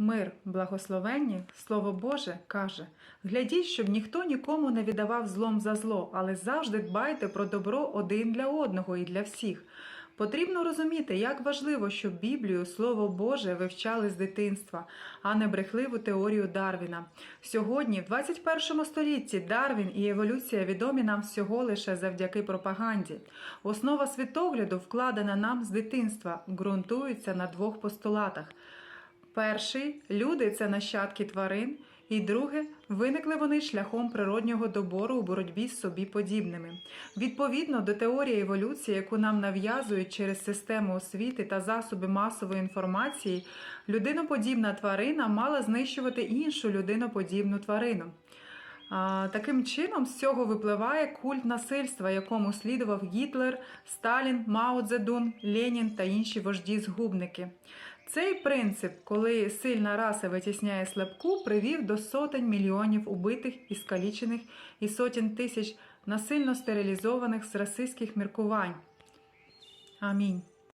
Мир, благословенні, Слово Боже каже: глядіть, щоб ніхто нікому не віддавав злом за зло, але завжди дбайте про добро один для одного і для всіх. Потрібно розуміти, як важливо, щоб Біблію, Слово Боже, вивчали з дитинства, а не брехливу теорію Дарвіна. Сьогодні, в 21 столітті, Дарвін і еволюція відомі нам всього лише завдяки пропаганді. Основа світогляду, вкладена нам з дитинства, ґрунтується на двох постулатах. Перший люди це нащадки тварин, і друге виникли вони шляхом природнього добору у боротьбі з собі подібними. Відповідно до теорії еволюції, яку нам нав'язують через систему освіти та засоби масової інформації, людиноподібна тварина мала знищувати іншу людиноподібну тварину. Таким чином, з цього випливає культ насильства, якому слідував Гітлер, Сталін, Мао Цзедун, Ленін та інші вожді-згубники. Цей принцип, коли сильна раса витісняє слабку, привів до сотень мільйонів убитих і скалічених і сотень тисяч насильно стерилізованих з расистських міркувань. Амінь.